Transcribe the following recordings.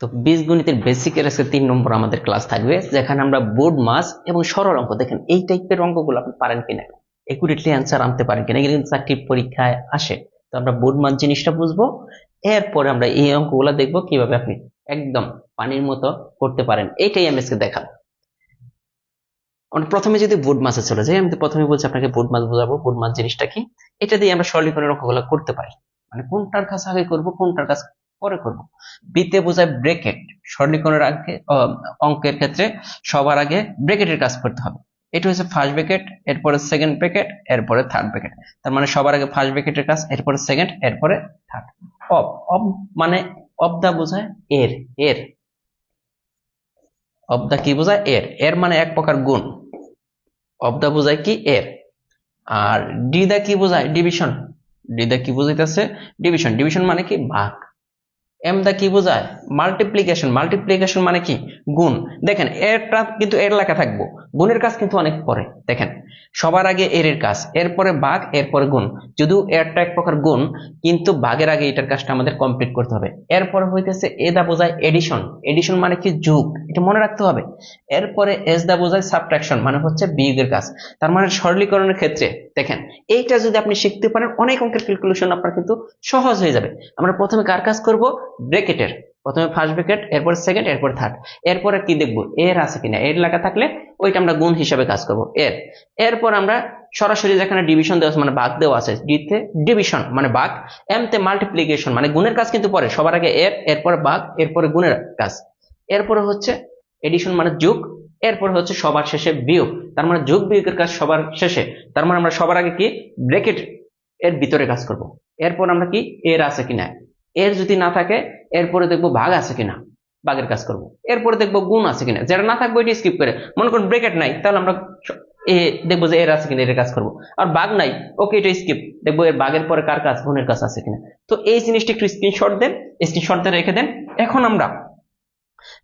তো বীজগণিতের বেসিকের আজকে তিন নম্বর আমাদের ক্লাস থাকবে, যেখানে আমরা বোর্ড মাস এবং সরল অঙ্ক, দেখেন এই টাইপের অঙ্কগুলো আপনি পারেন কিনা? একুরেটলি অ্যান্সার আনতে পারেন কিনা? কিন্তু চাকরির পরীক্ষায় আসে। তো আমরা বোর্ড মাস জিনিসটা বুঝব, এরপরে আমরা এই অঙ্কগুলো দেখব কীভাবে আপনি একদম পানির মতো করতে পারেন। এইটাই আমি আজকে দেখাবো। প্রথমে যদি বোর্ড মাসে চলে যাই, আমি প্রথমে বলছি আপনাকে বোর্ড মাস বোঝাবো। বোর্ড মাস জিনিসটা কি? এটা দিয়ে আমরা সরলীকরণের অঙ্কগুলো করতে পারি। মানে কোনটার কাজ আগে করব, কোনটার কাজ পরে করব। বিতে বোঝায় ব্রেকেট। সরলীকরণের আগে অঙ্কের ক্ষেত্রে সবার আগে ব্রেকেটের কাজ করতে হবে। এটা হচ্ছে ফার্স্ট ব্রেকেট এরপরে সেকেন্ড ব্রেকেট এরপরে থার্ড ব্রেকেট তার মানে সবার আগে ফার্স্ট ব্রেকেটের কাজ, এরপরে সেকেন্ড এরপরে থার্ড অফ অফ মানে অফ দা বোঝায় এর এর। অফ দা কি বোঝায়? এর। এর মানে এক প্রকার গুণ। অফ দা বোঝায় কি? এর। আর ডি দা কি বোঝায়? ডিভিশন। ডি দা কি বোঝাইতেছে? ডিভিশন। ডিভিশন মানে কি? ভাগ এম দা কি বোঝায়? মাল্টিপ্লিকেশন মাল্টিপ্লিকেশন মানে কি? গুণ। দেখেন, এরটা কিন্তু এর লেখা থাকব। গুণের কাজ কিন্তু অনেক পরে। দেখেন, সবার আগে এর কাজ। এরপরে বাঘ, এরপরে গুণ। যদিও এরটা এক প্রকার গুণ, কিন্তু বাঘের আগে এটার কাজটা আমাদের কমপ্লিট করতে হবে। এরপরে হইতেছে এ দা বোঝায় এডিশন এডিশন মানে কি? যুগ। এটা মনে রাখতে হবে। এরপরে এস দা বোঝায় সাবট্রাকশন মানে হচ্ছে বিয়োগের কাজ। তার মানে সরলীকরণের ক্ষেত্রে, দেখেন, এইটা যদি আপনি শিখতে পারেন, অনেক অঙ্কের ক্যালকুলেশন আপনার কিন্তু সহজ হয়ে যাবে। আমরা প্রথমে কার কাজ করব? ব্রেকেটের প্রথমে ফার্স্ট ব্রেকেট এরপর সেকেন্ড এরপর থার্ড এরপরে কি দেখব? এর আছে কিনা? এর লেখা থাকলে ওইটা আমরা গুণ হিসাবে কাজ করব। এর। এরপর আমরা সরাসরি যেখানে ডিভিশন দেওয়া আছে মানে ভাগ দেওয়া আছে ডিতে ডিভিশন মানে ভাগ এম তে মাল্টিপ্লিকেশন মানে গুণের কাজ কিন্তু পরে, সবার আগে এর, এরপর ভাগ এরপরে গুণের কাজ। এরপরে হচ্ছে এডিশন মানে যোগ, এরপর হচ্ছে সবার শেষে বিয়োগ। তার মানে যোগ বিয়োগের কাজ সবার শেষে। তার মানে আমরা সবার আগে কি? ব্রেকেট এর ভিতরে কাজ করব। এরপর আমরা কি? এর আছে কিনা? এর যদি না থাকে, এরপরে দেখব ভাগ আছে কিনা, ভাগের কাজ করব। এরপরে দেখব গুণ আছে কিনা, যেটা না থাকবে এটি স্কিপ করে। মনে করুন ব্রেকেট নাই, তাহলে আমরা এ দেখব যে এর আছে কিনা, এর কাজ করব। আর ভাগ নাই ওকে এটা স্কিপ দেখব এর ভাগের পরে কার কাজ, গুণের কাজ আছে কিনা। তো এই জিনিসটা একটু স্ক্রিনশট দেন স্ক্রিনশট দিয়ে রেখে দেন। এখন আমরা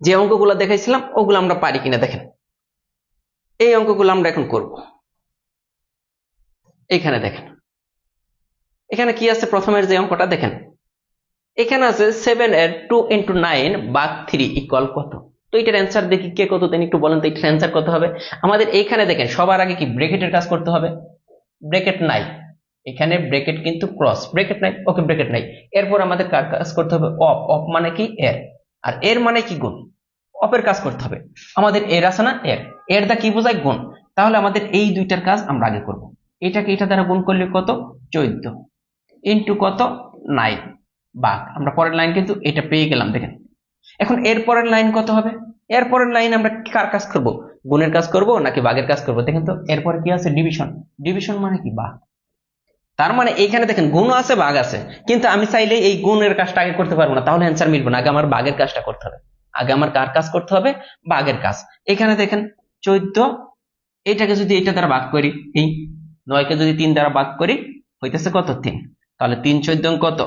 যে অঙ্কগুলো দেখাইছিলাম, ওগুলো আমরা পারি কিনা দেখেন। এই অঙ্কগুলো আমরা এখন করব। এখানে দেখেন। এখানে কি আছে? প্রথমের যে অঙ্কটা দেখেন। এখানে আছে সেভেন এর টু ইন্টু নাইন বাঘ থ্রি ইকুয়াল কত? তো এটার অ্যান্সার দেখি কে কত দেন একটু বলেন তো এটার অ্যান্সার কত হবে? আমাদের এইখানে দেখেন, সবার আগে কি ব্রেকেটের কাজ করতে হবে? ব্রেকেট নাই এখানে ব্রেকেট কিন্তু ক্রস ব্রেকেট নাই ওকে ব্রেকেট নাই এরপর আমাদের কার কাজ করতে হবে? অফ অফ মানে কি? এর। আর এর মানে কি গুণ? অফের কাজ করতে হবে। আমাদের এর আছে না? এর। এর দা কি বোঝায়? গুণ। তাহলে আমাদের এই দুইটার কাজ আমরা আগে করব। এটাকে এটা দ্বারা গুণ করলে কত? চোদ্দ। ইন্টু কত? নাইন বাঘ আমরা পরের লাইন কিন্তু এটা পেয়ে গেলাম, দেখেন। এখন এর পরের লাইন কত হবে? এর পরের লাইন আমরা কার কাজ করব? গুণের কাজ করব নাকি বাঘের কাজ করব? দেখেন তো এরপরে কি আছে? ডিভিশন ডিভিশন মানে কি? বাঘ। তার মানে এইখানে দেখেন, গুণ আছে, বাঘ আছে। কিন্তু আমি চাইলে এই গুণের কাজটা আগে করতে পারব না। তাহলে অ্যান্সার মিলবে না। আগে আমার বাঘের কাজটা করতে হবে। আগে আমার কার কাজ করতে হবে? বাঘের কাজ। এখানে দেখেন, চোদ্দ। এটাকে যদি এটা দ্বারা ভাগ করি এই নয়কে যদি তিন দ্বারা ভাগ করি, হইতেছে কত? তিন। তাহলে তিন চোদ্দ কত?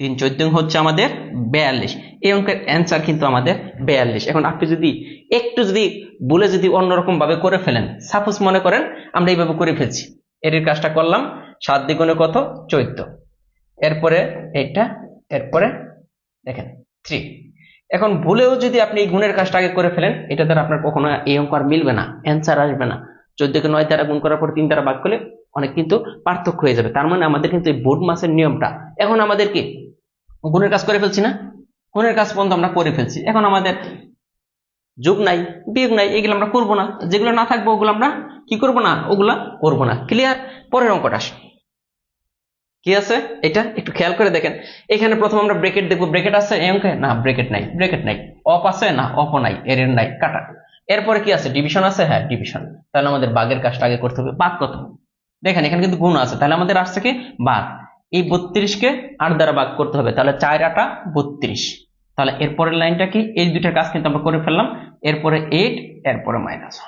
তিন চোদ্দ হচ্ছে আমাদের বেয়াল্লিশ। এই অঙ্কের অ্যান্সার কিন্তু আমাদের বেয়াল্লিশ। এখন আপনি যদি একটু যদি বলে যদি অন্যরকম ভাবে করে ফেলেন সাপোজ মনে করেন আমরা এইভাবে করে ফেলছি। এর এই কাজটা করলাম, সাত দ্বিগুণে কত? চোদ্দ। এরপরে এটা এরপরে দেখেন থ্রি এখন ভুলেও যদি আপনি এই গুণের কাজটা আগে করে ফেলেন, এটা দ্বারা আপনার কখনো এই অঙ্ক আর মিলবে না অ্যান্সার আসবে না। চোদ্দকে নয় দ্বারা গুণ করার পর তিন দ্বারা ভাগ করলে অনেক কিন্তু পার্থক্য হয়ে যাবে। তার মানে আমাদের কিন্তু এই বোর্ড মাসের নিয়মটা। এখন আমাদের কি? গুণের কাজ করে ফেলছি না? গুণের কাজ পর্যন্ত আমরা করে ফেলছি। এখন আমাদের যোগ নাই, বিয়োগ নাই, এগুলো আমরা করব না। যেগুলো না থাকব, ওগুলো আমরা কি করব না? ওগুলা করব না। ক্লিয়ার পরের অঙ্কটা আসি। কি আছে? এটা একটু খেয়াল করে দেখেন। এখানে প্রথম আমরা ব্রেকেট দেখব। ব্রেকেট আছে এই অঙ্কে? না ব্রেকেট নাই। ব্রেকেট নাই। অফ আছে? না, অফও নাই। এর নাই। কাটা। এরপরে কি আছে? ডিভিশন আছে? হ্যাঁ ডিভিশন। তাহলে আমাদের বাঘের কাজটা আগে করতে হবে। বাঘ কত? দেখেন, এখানে কিন্তু গুণ আছে। তাহলে আমাদের আসছে কি? বাঘ এই বত্রিশকে আট দ্বারা ভাগ করতে হবে। তাহলে চার আটা বত্রিশ। তাহলে এরপরের লাইনটা কি? এই দুইটার কাজ কিন্তু আমরা করে ফেললাম। এরপরে এইট এরপরে মাইনাস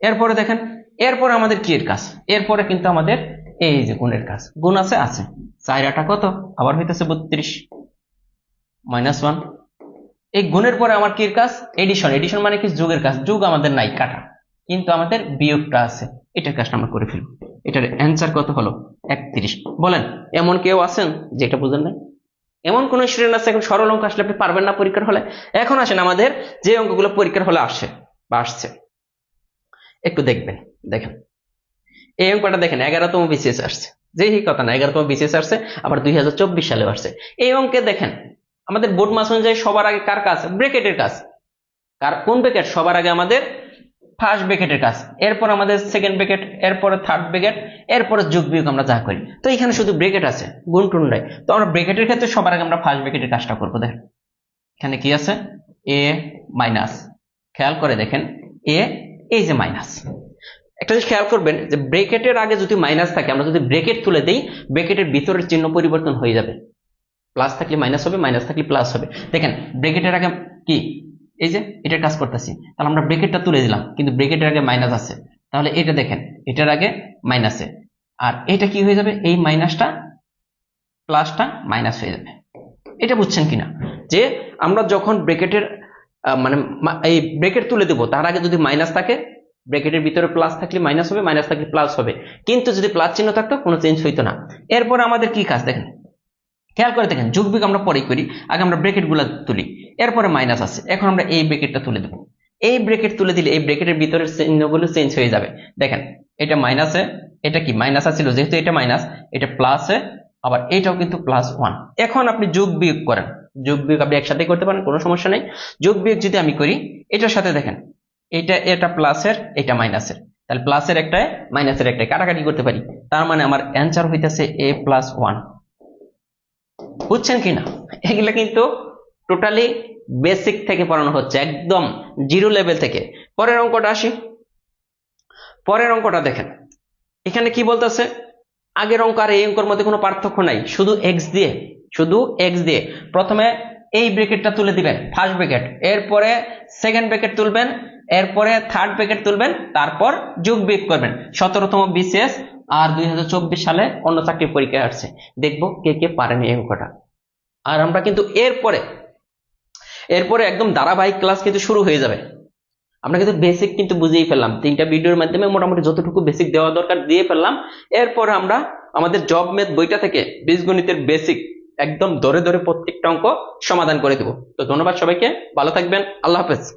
এরপরে দেখেন, এরপরে আমাদের কি এর কাজ? এরপরে কিন্তু আমাদের এই যে গুণের কাজ। গুণ আছে? আছে। চার আটা কত? আবার হইতেছে বত্রিশ। মাইনাস ওয়ান এই গুণের পরে আমার কি কাজ? এডিশন এডিশন মানে কি? যোগের কাজ। যোগ আমাদের নাই, কাটা। কিন্তু আমাদের বিয়োগটা আছে। এটার কাজটা আমরা করে ফেলব। এটার অ্যান্সার কত হলো? একত্রিশ। বলেন, এমন কেউ আছেন? যেটা বুঝেন নাই। এমন কোন স্টুডেন্ট আছে, এখন সরল অঙ্ক আসলে আপনি পারবেন না পরীক্ষার হলে। এখন আসেন আমাদের যে অঙ্কগুলো পরীক্ষার হলে আসে বা আসছে। একটু দেখবেন, দেখেন। এই অঙ্কটা দেখেন, এগারোতম বিসিএস আসছে। যেই কথা না, এগারোতম বিসিএস আসছে, আবার দুই হাজার চব্বিশ সালে আসছে। এই অঙ্কে দেখেন, আমাদের বোর্ড মাস অনুযায়ী সবার আগে কার কাজ? ব্রেকেটের কাজ। কার, কোন ব্রেকেট সবার আগে আমাদের ফার্স্ট ব্রেকেটের কাজ। এরপর আমাদের সেকেন্ড ব্রেকেট এরপরে থার্ড ব্রেকেট এরপরে যোগ বিয়োগ আমরা যা করি। তো এখানে শুধু ব্রেকেট আছে, গুণ টুন নাই তো আমরা ব্রেকেটের ক্ষেত্রে সবার আগে আমরা ফার্স্ট ব্রেকেটের কাজটা করব, দেখেন। এখানে কি আছে? এ মাইনাস খেয়াল করে দেখেন এ এই যে মাইনাস একটা জিনিস খেয়াল করবেন যে ব্রেকেটের আগে যদি মাইনাস থাকে, আমরা যদি ব্রেকেট তুলে দিই ব্রেকেটের ভিতরের চিহ্ন পরিবর্তন হয়ে যাবে। প্লাস থাকলে মাইনাস হবে মাইনাস থাকলে প্লাস হবে। দেখেন ব্রেকেটের আগে কি? এই যে এটার কাজ করতেছি। তাহলে আমরা ব্রেকেটটা তুলে দিলাম, কিন্তু ব্রেকেটের আগে মাইনাস আছে। তাহলে এটা দেখেন, এটার আগে মাইনাসে আর এটা কি হয়ে যাবে? এই মাইনাসটা প্লাসটা মাইনাস হয়ে যাবে। এটা বুঝছেন কিনা? যে আমরা যখন ব্রেকেটের মানে এই ব্রেকেট তুলে দেবো, তার আগে যদি মাইনাস থাকে ব্রেকেটের ভিতরে প্লাস থাকলে মাইনাস হবে মাইনাস থাকলে প্লাস হবে। কিন্তু যদি প্লাস চিহ্ন থাকতো, কোনো চেঞ্জ হইতো না। এরপর আমাদের কি কাজ? দেখেন খেয়াল করে দেখেন যোগ বিয়োগ আমরা পরেই করি, আগে আমরা ব্রেকেটগুলা তুলি, এরপরে মাইনাস আছে, এখন আমরা এই ব্রেকেটটা তুলে দেবো। এই ব্রেকেট তুলে দিলে এই ব্রেকেটের ভিতরের চিহ্নগুলো চেঞ্জ হয়ে যাবে। দেখেন, এটা মাইনাসে এটা কি মাইনাস আছিল, যেহেতু এটা মাইনাস এটা প্লাসে আবার এটাও কিন্তু প্লাস ওয়ান এখন আপনি যোগ বিয়োগ করেন, যোগ বিয়োগ আপনি একসাথে করতে পারেন, কোনো সমস্যা নেই। যোগ বিয়োগ যদি আমি করি, এটার সাথে দেখেন, এটা এটা প্লাসের এটা মাইনাসের তাহলে প্লাসের একটায় মাইনাসের একটায় কাটাকাটি করতে পারি। তার মানে আমার অ্যান্সার হইতেছে এ প্লাস ওয়ান বুঝছেন কি না এগুলো কিন্তু টোটালি বেসিক থেকে পড়ানো হচ্ছে, একদম জিরো লেভেল থেকে। পরের অঙ্কটা আসি। পরের অঙ্কটা দেখেন। এখানে কি বলতেছে? আগের অঙ্ক আর এই অঙ্কর মধ্যে কোনো পার্থক্য নাই, শুধু এক্স দিয়ে, শুধু এক্স দিয়ে। প্রথমে এই ব্রেকেটটা তুলে দিবেন ফার্স্ট ব্রেকেট এরপরে সেকেন্ড ব্রেকেট তুলবেন, এরপরে থার্ড ব্রেকেট তুলবেন, তারপর যোগ বিয়োগ করবেন। সতেরোতম বিসিএস আর দুই হাজার চব্বিশ সালে অন্য চাকরির পরীক্ষা আসছে। দেখব কে কে পারেন এই অঙ্কটা। আর আমরা কিন্তু এরপরে এরপরে একদম ধারাবাহিক ক্লাস কিন্তু শুরু হয়ে যাবে। আমরা কিন্তু বেসিক কিন্তু বুঝিয়ে ফেললাম। তিনটা ভিডিওর মাধ্যমে মোটামুটি যতটুকু বেসিক দেওয়া দরকার দিয়ে ফেললাম। এরপর আমরা আমাদের জব মেথ বইটা থেকে বীজগণিতের বেসিক একদম ধরে ধরে প্রত্যেকটা অঙ্ক সমাধান করে দেবো। তো ধন্যবাদ সবাইকে। ভালো থাকবেন। আল্লাহ হাফেজ।